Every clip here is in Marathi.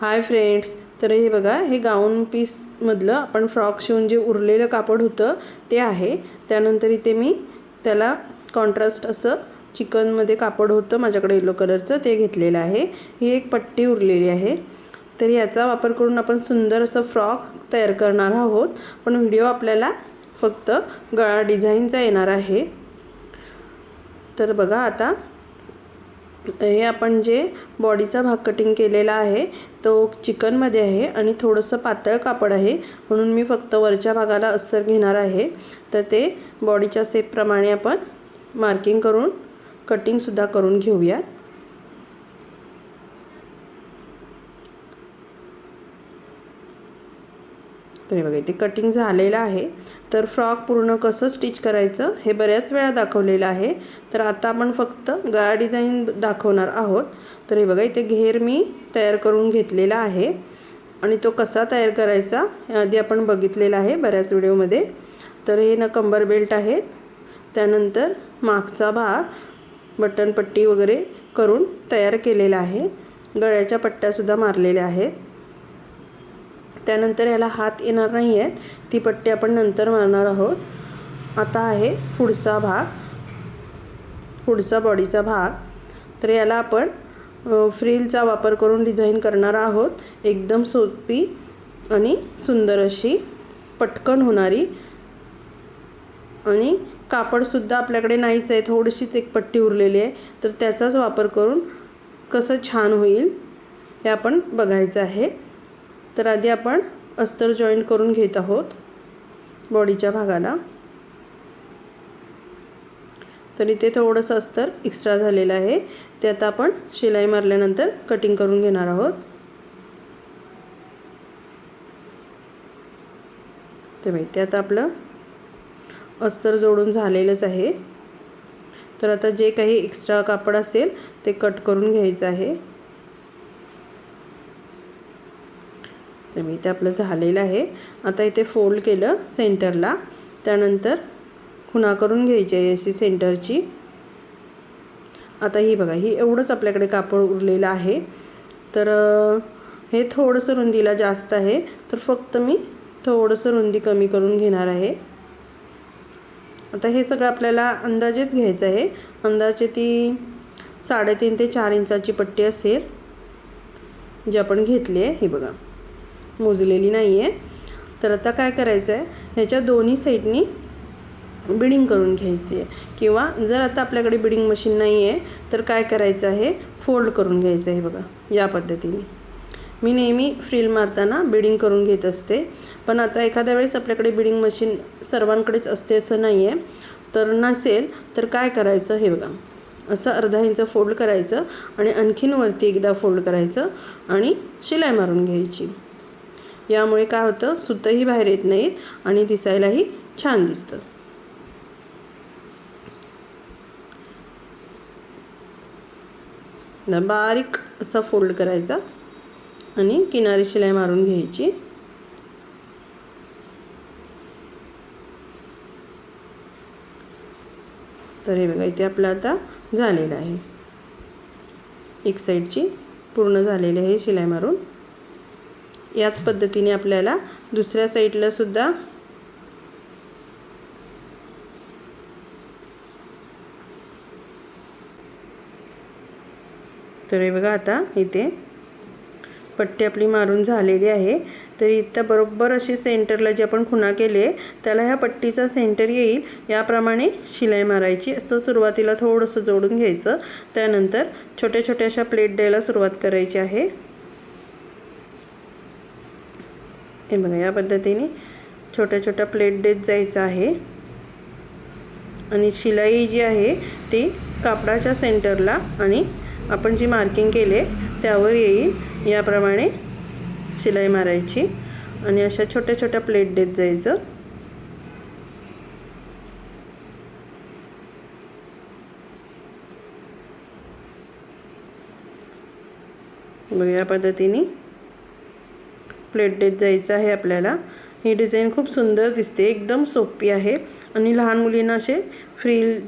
हाय फ्रेंड्स तर हे बघा हे गाऊन पीसमधलं आपण फ्रॉक शिवून जे उरलेलं कापड होतं ते आहे. त्यानंतर इथे मी त्याला कॉन्ट्रास्ट असं चिकनमध्ये कापड होतं माझ्याकडे येलो कलरचं ते घेतलेलं आहे. ही एक पट्टी उरलेली आहे. तर याचा वापर करून आपण सुंदर असं फ्रॉक तयार करणार आहोत. पण व्हिडिओ आपल्याला फक्त गळा डिझाईनचा येणार आहे. तर बघा आता हे आपण जे बॉडीचा भाग कटिंग केलेला आहे तो चिकनमध्ये आहे आणि थोडंसं पातळ कापड आहे. म्हणून मी फक्त वरच्या भागाला अस्तर घेणार आहे. तर ते बॉडीच्या सेपप्रमाणे आपण मार्किंग करून कटिंगसुद्धा करून घेऊयात. तर हे बघा. इथे कटिंग झालेलं आहे. तर फ्रॉक पूर्ण कसं स्टिच करायचं हे बऱ्याच वेळा दाखवलेलं आहे. तर आता आपण फक्त गळा डिझाईन दाखवणार आहोत. तर हे बघा इथे घेर मी तयार करून घेतलेला आहे. आणि तो कसा तयार करायचा आधी आपण बघितलेला आहे बऱ्याच व्हिडिओमध्ये. तर हे ना कंबर बेल्ट आहेत. त्यानंतर मागचा भाग बटनपट्टी वगैरे करून तयार केलेला आहे. गळ्याच्या पट्ट्यासुद्धा मारलेल्या आहेत. त्यानंतर याला हात येणार नाही आहेत ती पट्टी आपण नंतर मारणार आहोत. आता आहे पुढचा भाग. पुढचा बॉडीचा भाग. तर याला आपण फ्रीलचा वापर करून डिझाईन करणार आहोत. एकदम सोपी आणि सुंदर अशी पटकन होणारी. आणि कापडसुद्धा आपल्याकडे नाहीच आहे. थोडीशीच एक पट्टी उरलेली आहे. तर त्याचाच वापर करून कसं छान होईल हे आपण बघायचं आहे. तर आधी आपण अस्तर जॉईंट करून घेत आहोत बॉडीच्या भागाला. तर इथे थोडंसं अस्तर एक्स्ट्रा झालेलं आहे. ते आता आपण शिलाई मारल्यानंतर कटिंग करून घेणार आहोत. ते माहिती आता आपलं अस्तर जोडून झालेलंच आहे. तर आता जे काही एक्स्ट्रा कापड असेल ते कट करून घ्यायचं आहे. तर मी इथे आपलं झालेलं आहे. आता इथे फोल्ड केलं सेंटरला त्यानंतर खुणा करून घ्यायची आहे अशी सेंटरची आता ही बघा ही एवढंच आपल्याकडे कापड उरलेलं आहे. तर हे थोडंसं रुंदीला जास्त आहे. तर फक्त मी थोडंसं रुंदी कमी करून घेणार आहे. आता हे सगळं आपल्याला अंदाजेच घ्यायचं आहे. अंदाजे ती साडेतीन ते चार इंचाची पट्टी असेल जी आपण घेतली आहे. ही बघा. मोजलेली नाही आहे तर आता काय करायचं आहे ह्याच्या दोन्ही साईडनी बिडिंग करून घ्यायची आहे किंवा जर आता आपल्याकडे बिडिंग मशीन नाही आहे तर काय करायचं आहे? फोल्ड करून घ्यायचं आहे बघा या पद्धतीने. मी नेहमी फ्रील मारताना बिडिंग करून घेत असते. पण आता एखाद्या वेळेस आपल्याकडे बिडिंग मशीन सर्वांकडेच असते असं नाही आहे तर नसेल तर काय करायचं हे बघा. असं अर्धा इंच फोल्ड करायचं आणि आणखीन वरती एकदा फोल्ड करायचं आणि शिलाई मारून घ्यायची. यामुळे काय होतं? सुतही बाहेर येत नाहीत आणि दिसायलाही छान दिसतं. बारीक असा फोल्ड करायचा आणि किनारी शिलाई मारून घ्यायची. तर हे बघा इथे आपलं आता झालेलं आहे. एक साईडची पूर्ण झालेली आहे शिलाई मारून. याच पद्धतीने आपल्याला दुसऱ्या साईडला सुद्धा तर हे बघा आता इथे पट्टी आपली मारून झालेली आहे. तर इथं बरोबर अशी सेंटरला जी आपण खुणा केली आहे त्याला ह्या पट्टीचा सेंटर येईल. याप्रमाणे शिलाई मारायची. असं सुरुवातीला थोडंसं जोडून घ्यायचं. त्यानंतर छोट्या छोट्या अशा प्लेट द्यायला सुरुवात करायची आहे. हे बघा या पद्धतीने छोट्या छोट्या प्लेट देत जायचं आहे. आणि शिलाई जी आहे ती कापडाच्या सेंटरला आणि आपण जी मार्किंग केले त्यावर येईल. याप्रमाणे शिलाई मारायची आणि अशा छोट्या छोट्या प्लेट देत जायचं. बघ या पद्धतीने प्लेट देत जायचं आहे आपल्याला. ही डिझाईन खूप सुंदर दिसते एकदम सोपी आहे आणि लहान मुलींना असे फ्रील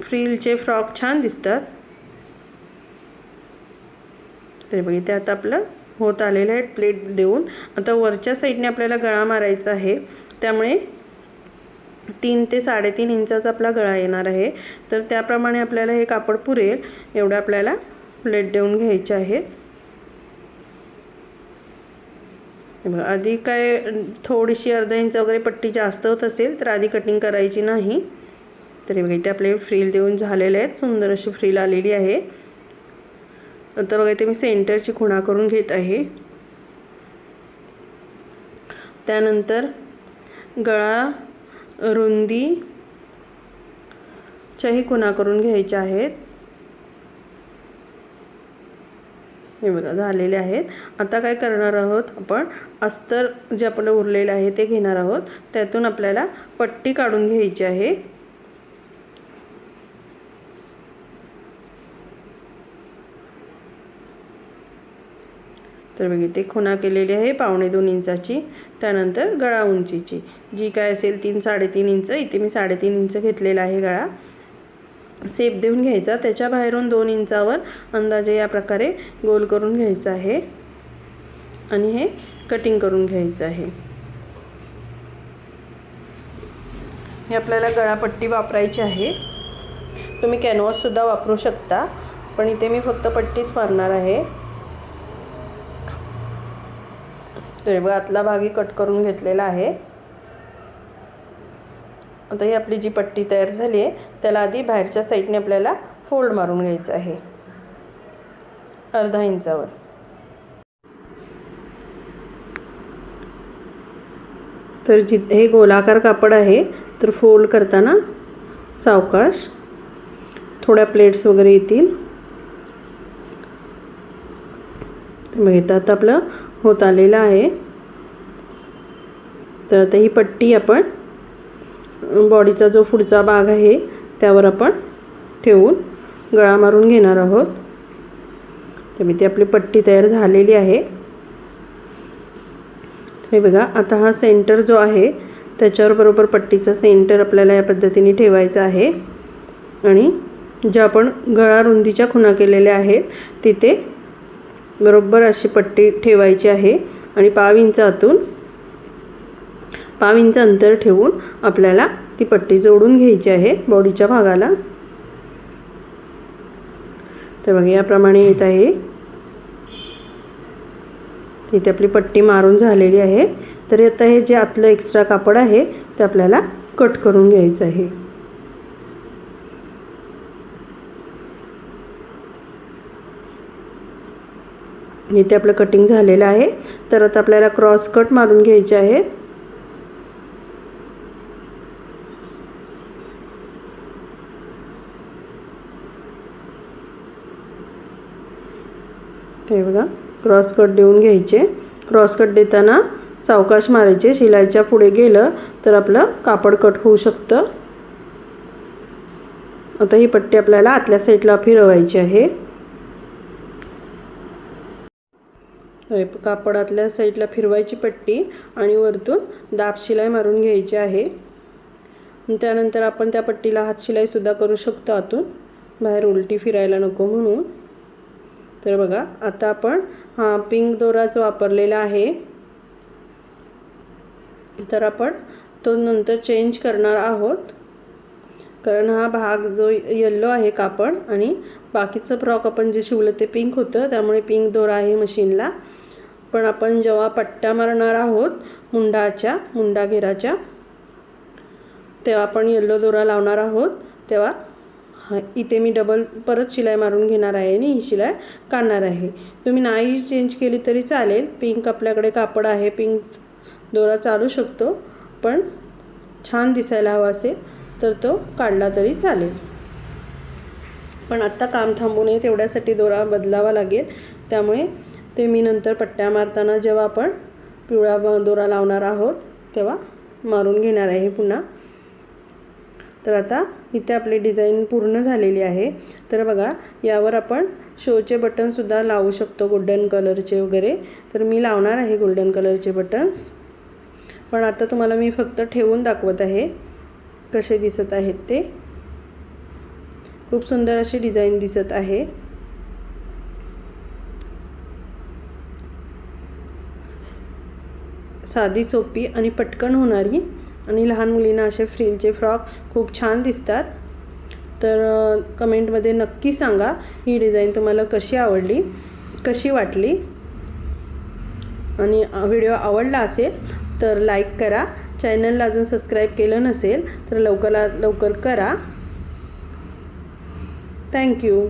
फ्रीलचे फ्रॉक छान दिसतात. तर बघितले आता आपलं होत आलेलं आहे प्लेट देऊन. आता वरच्या साईडने आपल्याला गळा मारायचा आहे. त्यामुळे तीन ते साडेतीन इंचाचा आपला गळा येणार आहे. तर त्याप्रमाणे आपल्याला हे कापड पुरेल. एवढं आपल्याला प्लेट देऊन घ्यायचे आहे आधी काय थोडीशी अर्धा इंच वगैरे पट्टी जास्त होत असेल तर आधी कटिंग करायची नाही. तरी बघा इथे आपले फ्रील देऊन झालेले आहेत सुंदर अशी फ्रील आलेली आहे. आता बघा इथे मी सेंटरची खुणा करून घेत आहे. त्यानंतर गळा रुंदी च्याही खुणा करून घ्यायच्या आहेत. हे बघा झालेले आहेत. आता काय करणार आहोत आपण? अस्तर जे आपलं उरलेलं आहे ते घेणार आहोत. त्यातून आपल्याला पट्टी काढून घ्यायची आहे. तर बघ इथे खुणा केलेली आहे पावणे दोन इंचाची त्यानंतर गळा उंचीची. जी काय असेल तीन साडेतीन इंच इथे मी साडेतीन इंच घेतलेला आहे गळा. सेप देऊन घ्यायचा. त्याच्या बाहेरून दोन इंचावर अंदाजे या प्रकारे गोल करून घ्यायचं आहे. आणि हे कटिंग करून घ्यायचं आहे. हे आपल्याला गळापट्टी वापरायची आहे. तुम्ही कॅनव्हाससुद्धा वापरू शकता. पण इथे मी फक्त पट्टीच मारणार आहे. तर आतला भागी कट करून घेतलेला आहे. आता ही आपली जी पट्टी तयार झाली आहे त्याला आधी बाहेरच्या साईडने आपल्याला फोल्ड मारून घ्यायचं आहे. अर्धा इंचावर. तर जि हे गोलाकार कापड आहे तर फोल्ड करताना सावकाश थोड्या प्लेट्स वगैरे येतील. तर आता आपलं होत आलेलं आहे. तर आता ही पट्टी आपण बॉडीचा जो पुढचा भाग आहे त्यावर आपण ठेवून गळा मारून घेणार आहोत. तर मी ती आपली पट्टी तयार झालेली आहे. हे बघा आता हा सेंटर जो आहे त्याच्यावर बरोबर पट्टीचा सेंटर आपल्याला या पद्धतीने ठेवायचा आहे. आणि ज्या आपण गळा रुंदीच्या खुणा केलेल्या आहेत तिथे बरोबर अशी पट्टी ठेवायची आहे. आणि पाव इंचातून पाव इंच अंतर ठेवून आपल्याला ती पट्टी जोडून घ्यायची आहे बॉडीच्या भागाला. तर बघा याप्रमाणे येत आहे. इथे आपली पट्टी मारून झालेली आहे. तर आता हे जे आतलं एक्स्ट्रा कापड आहे ते आपल्याला कट करून घ्यायचं आहे. इथे आपलं कटिंग झालेलं आहे. तर आता आपल्याला क्रॉस कट मारून घ्यायचे आहेत. ते बघा क्रॉस कट देऊन घ्यायचे. क्रॉस कट देताना सावकाश मारायचे. शिलाईच्या पुढे गेलं तर आपलं कापड कट होऊ शकतं. आता ही पट्टी आपल्याला आतल्या साईडला फिरवायची आहे. कापड आतल्या साईडला फिरवायची पट्टी आणि वरतून दाब शिलाई मारून घ्यायची आहे. त्यानंतर आपण त्या पट्टीला हात शिलाईसुद्धा करू शकतो आतून. बाहेर उलटी फिरायला नको म्हणून. तर बघा आता आपण हा पिंक दोराच वापरलेला आहे. तर आपण तो नंतर चेंज करणार आहोत. कारण हा भाग जो येल्लो आहे कापड आणि बाकीचं फ्रॉक आपण जे शिवलं ते पिंक होतं त्यामुळे पिंक दोरा आहे मशीनला पण आपण जेव्हा पट्ट्या मारणार आहोत मुंडाच्या मुंडा घेराच्या तेव्हा आपण येल्लो दोरा लावणार आहोत. तेव्हा इथे मी डबल परत शिलाई मारून घेणार आहे आणि ही शिलाई काढणार आहे. तुम्ही नाही चेंज केली तरी चालेल. पिंक आपल्याकडे कापड आहे. पिंक दोरा चालू शकतो. पण छान दिसायला हवा असेल तर तो काढला तरी चालेल. पण आत्ता काम थांबू नये तेवढ्यासाठी दोरा बदलावा लागेल. त्यामुळे ते मी नंतर पट्ट्या मारताना जेव्हा आपण पिवळा दोरा लावणार आहोत तेव्हा मारून घेणार आहे पुन्हा. तर आता इथे आपली डिझाईन पूर्ण झालेली आहे. तर बघा यावर आपण शोचे बटनसुद्धा लावू शकतो गोल्डन कलरचे वगैरे. तर मी लावणार आहे गोल्डन कलरचे बटन्स. पण आता तुम्हाला मी फक्त ठेवून दाखवत आहे कसे दिसत आहेत ते. खूप सुंदर अशी डिझाईन दिसत आहे. साधी सोपी आणि पटकन होणारी आणि लहान मुलींना असे फ्रिलचे फ्रॉक खूप छान दिसतात. तर कमेंटमध्ये नक्की सांगा ही डिझाईन तुम्हाला कशी आवडली कशी वाटली. आणि व्हिडिओ आवडला असेल तर लाईक करा. चॅनलला अजून सबस्क्राईब केलं नसेल तर लवकरात लवकर करा. थँक्यू.